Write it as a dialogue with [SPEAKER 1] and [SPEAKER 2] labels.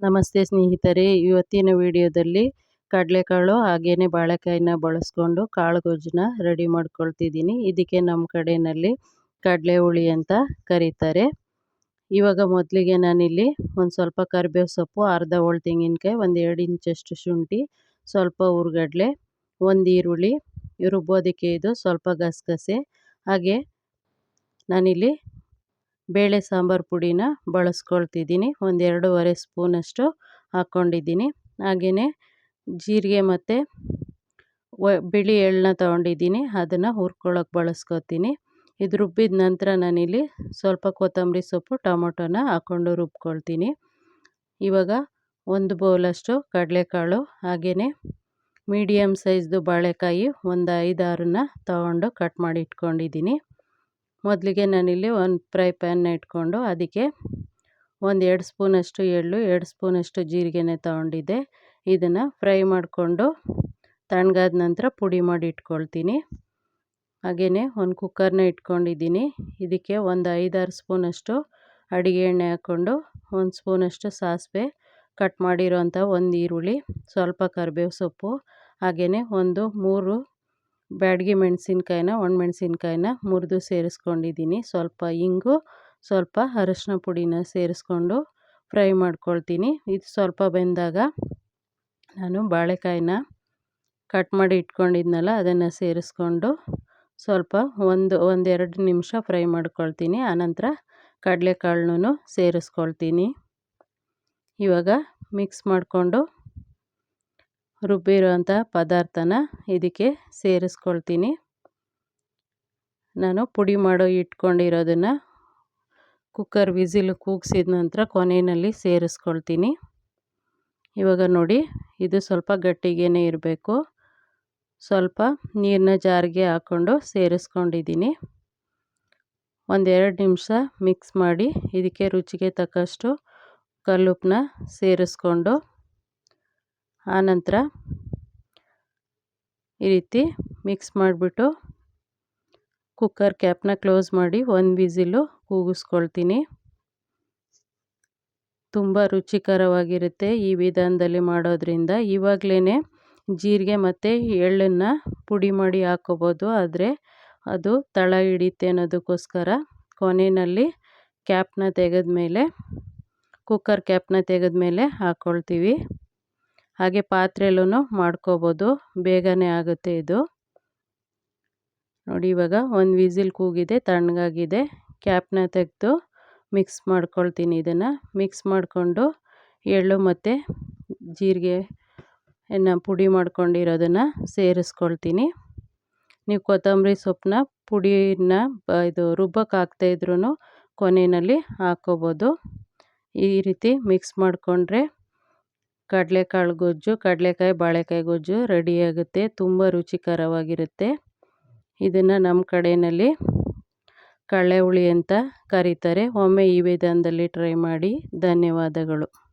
[SPEAKER 1] ನಮಸ್ತೆ ಸ್ನೇಹಿತರೆ, ಇವತ್ತಿನ ವಿಡಿಯೋದಲ್ಲಿ ಕಡಲೆಕಾಳು ಹಾಗೆಯೇ ಬಾಳೆಕಾಯಿನ ಬಳಸ್ಕೊಂಡು ಕಾಳು ಗೊಜ್ಜನ್ನ ರೆಡಿ ಮಾಡ್ಕೊಳ್ತಿದ್ದೀನಿ. ಇದಕ್ಕೆ ನಮ್ಮ ಕಡೆಯಲ್ಲಿ ಕಡಲೆ ಹುಳಿ ಅಂತ ಕರೀತಾರೆ. ಇವಾಗ ಮೊದಲಿಗೆ ನಾನಿಲ್ಲಿ ಒಂದು ಸ್ವಲ್ಪ ಕರಿಬೇವು ಸೊಪ್ಪು, ಅರ್ಧ ಹೋಳು ತೆಂಗಿನಕಾಯಿ, ಒಂದು ಎರಡು ಇಂಚಷ್ಟು ಶುಂಠಿ, ಸ್ವಲ್ಪ ಹುರ್ಗಡ್ಲೆ ಒಂದು ಈರುಳ್ಳಿ, ರುಬ್ಬೋದಕ್ಕೆ ಇದು ಸ್ವಲ್ಪ ಗಸಗಸೆ. ಹಾಗೆ ನಾನಿಲ್ಲಿ ಬೇಳೆ ಸಾಂಬಾರು ಪುಡಿನ ಬಳಸ್ಕೊಳ್ತಿದ್ದೀನಿ. ಒಂದು ಎರಡೂವರೆ ಸ್ಪೂನಷ್ಟು ಹಾಕ್ಕೊಂಡಿದ್ದೀನಿ. ಹಾಗೆಯೇ ಜೀರಿಗೆ ಮತ್ತು ಬಿಳಿ ಎಳ್ಳನ್ನ ತೊಗೊಂಡಿದ್ದೀನಿ. ಅದನ್ನು ಹುರ್ಕೊಳ್ಳೋಕೆ ಬಳಸ್ಕೊತೀನಿ. ಇದು ರುಬ್ಬಿದ ನಂತರ ನಾನಿಲ್ಲಿ ಸ್ವಲ್ಪ ಕೊತ್ತಂಬರಿ ಸೊಪ್ಪು, ಟೊಮೊಟೊನ ಹಾಕ್ಕೊಂಡು ರುಬ್ಕೊಳ್ತೀನಿ. ಇವಾಗ ಒಂದು ಬೌಲಷ್ಟು ಕಡಲೆಕಾಳು ಹಾಗೆಯೇ ಮೀಡಿಯಮ್ ಸೈಜ್ದು ಬಾಳೆಕಾಯಿ, ಒಂದು ಐದಾರನ್ನ ತೊಗೊಂಡು ಕಟ್ ಮಾಡಿ ಇಟ್ಕೊಂಡಿದ್ದೀನಿ. ಮೊದಲಿಗೆ ನಾನಿಲ್ಲಿ ಒಂದು ಫ್ರೈ ಪ್ಯಾನ್ನ ಇಟ್ಕೊಂಡು ಅದಕ್ಕೆ ಒಂದು ಎರಡು ಸ್ಪೂನಷ್ಟು ಎಳ್ಳು, ಎರಡು ಸ್ಪೂನಷ್ಟು ಜೀರಿಗೆನೆ ತೊಗೊಂಡಿದ್ದೆ. ಇದನ್ನು ಫ್ರೈ ಮಾಡಿಕೊಂಡು ತಣ್ಣಗಾದ ನಂತರ ಪುಡಿ ಮಾಡಿ ಇಟ್ಕೊಳ್ತೀನಿ. ಹಾಗೆಯೇ ಒಂದು ಕುಕ್ಕರ್ನ ಇಟ್ಕೊಂಡಿದ್ದೀನಿ. ಇದಕ್ಕೆ ಒಂದು ಐದಾರು ಸ್ಪೂನಷ್ಟು ಅಡುಗೆ ಎಣ್ಣೆ ಹಾಕ್ಕೊಂಡು ಒಂದು ಸ್ಪೂನಷ್ಟು ಸಾಸಿವೆ ಕಟ್ ಮಾಡಿರೋಂಥ ಒಂದು ಈರುಳ್ಳಿ, ಸ್ವಲ್ಪ ಕರಿಬೇವು ಸೊಪ್ಪು ಹಾಗೆಯೇ ಒಂದು ಮೂರು ಬ್ಯಾಡಗಿ ಮೆಣಸಿನ್ಕಾಯಿನ, ಒಣಮೆಣ್ಸಿನ್ಕಾಯಿನ ಮುರಿದು ಸೇರಿಸ್ಕೊಂಡಿದ್ದೀನಿ. ಸ್ವಲ್ಪ ಇಂಗು, ಸ್ವಲ್ಪ ಅರಶಿನ ಪುಡಿನ ಸೇರಿಸ್ಕೊಂಡು ಫ್ರೈ ಮಾಡ್ಕೊಳ್ತೀನಿ. ಇದು ಸ್ವಲ್ಪ ಬೆಂದಾಗ ನಾನು ಬಾಳೆಕಾಯಿನ ಕಟ್ ಮಾಡಿ ಇಟ್ಕೊಂಡಿದ್ನಲ್ಲ, ಅದನ್ನು ಸೇರಿಸ್ಕೊಂಡು ಸ್ವಲ್ಪ ಒಂದು, ಒಂದೆರಡು ನಿಮಿಷ ಫ್ರೈ ಮಾಡ್ಕೊಳ್ತೀನಿ. ಆನಂತರ ಕಡಲೆಕಾಳನ್ನೂ ಸೇರಿಸ್ಕೊಳ್ತೀನಿ. ಇವಾಗ ಮಿಕ್ಸ್ ಮಾಡಿಕೊಂಡು ರುಬ್ಬಿರೋಂಥ ಪದಾರ್ಥನ ಇದಕ್ಕೆ ಸೇರಿಸ್ಕೊಳ್ತೀನಿ. ನಾನು ಪುಡಿ ಮಾಡೋ ಇಟ್ಕೊಂಡಿರೋದನ್ನು ಕುಕ್ಕರ್ ವಿಸಿಲ್ ಕೂಗಿಸಿದ ನಂತರ ಕೊನೆಯಲ್ಲಿ ಸೇರಿಸ್ಕೊಳ್ತೀನಿ. ಇವಾಗ ನೋಡಿ, ಇದು ಸ್ವಲ್ಪ ಗಟ್ಟಿಗೇ ಇರಬೇಕು. ಸ್ವಲ್ಪ ನೀರನ್ನ ಜಾರಿಗೆ ಹಾಕ್ಕೊಂಡು ಸೇರಿಸ್ಕೊಂಡಿದ್ದೀನಿ. ಒಂದೆರಡು ನಿಮಿಷ ಮಿಕ್ಸ್ ಮಾಡಿ ಇದಕ್ಕೆ ರುಚಿಗೆ ತಕ್ಕಷ್ಟು ಕಲ್ಲುಪ್ಪನ್ನ ಸೇರಿಸ್ಕೊಂಡು ಆನಂತರ ಈ ರೀತಿ ಮಿಕ್ಸ್ ಮಾಡಿಬಿಟ್ಟು ಕುಕ್ಕರ್ ಕ್ಯಾಪ್ನ ಕ್ಲೋಸ್ ಮಾಡಿ ಒಂದು ವಿಸಿಲು ಕೂಗಿಸ್ಕೊಳ್ತೀನಿ. ತುಂಬ ರುಚಿಕರವಾಗಿರುತ್ತೆ ಈ ವಿಧಾನದಲ್ಲಿ ಮಾಡೋದ್ರಿಂದ. ಇವಾಗಲೇ ಜೀರಿಗೆ ಮತ್ತು ಎಳ್ಳನ್ನು ಪುಡಿ ಮಾಡಿ ಹಾಕೋಬೋದು, ಆದರೆ ಅದು ತಳ ಹಿಡಿಯುತ್ತೆ ಅನ್ನೋದಕ್ಕೋಸ್ಕರ ಕೊನೆಯಲ್ಲಿ ಕ್ಯಾಪ್ನ ತೆಗೆದ ಮೇಲೆ ಕುಕ್ಕರ್ ಕ್ಯಾಪ್ನ ತೆಗೆದ ಮೇಲೆ ಹಾಕ್ಕೊಳ್ತೀವಿ ಹಾಗೆ ಪಾತ್ರೆಯಲ್ಲೂ ಮಾಡ್ಕೋಬೋದು. ಬೇಗನೆ ಆಗುತ್ತೆ ಇದು. ನೋಡಿ ಇವಾಗ ಒಂದು ವಿಸಿಲ್ ಕೂಗಿದೆ, ತಣ್ಣಗಾಗಿದೆ. ಕ್ಯಾಪ್ನ ತೆಗೆದು ಮಿಕ್ಸ್ ಮಾಡ್ಕೊಳ್ತೀನಿ ಇದನ್ನು. ಮಿಕ್ಸ್ ಮಾಡಿಕೊಂಡು ಎಳ್ಳು ಮತ್ತು ಜೀರಿಗೆ, ಎನ್ನ ಪುಡಿ ಮಾಡ್ಕೊಂಡಿರೋದನ್ನು ಸೇರಿಸ್ಕೊಳ್ತೀನಿ. ನೀವು ಕೊತ್ತಂಬರಿ ಸೊಪ್ಪನ್ನ ಪುಡಿನ ಇದು ರುಬ್ಬಕ್ಕೆ ಹಾಕ್ತಾಯಿದ್ರೂ ಕೊನೆಯಲ್ಲಿ ಹಾಕ್ಕೋಬೋದು. ಈ ರೀತಿ ಮಿಕ್ಸ್ ಮಾಡಿಕೊಂಡ್ರೆ ಕಡಲೆಕಾಳು ಗೊಜ್ಜು, ಕಡಲೆಕಾಯಿ, ಬಾಳೆಕಾಯಿ ಗೊಜ್ಜು ರೆಡಿಯಾಗುತ್ತೆ ತುಂಬ ರುಚಿಕರವಾಗಿರುತ್ತೆ. ಇದನ್ನು ನಮ್ಮ ಕಡೆಯಲ್ಲಿ ಕಳ್ಳೆ ಹುಳಿ ಅಂತ ಕರೀತಾರೆ. ಒಮ್ಮೆ ಈ ವಿಧಾನದಲ್ಲಿ ಟ್ರೈ ಮಾಡಿ, ಧನ್ಯವಾದಗಳು.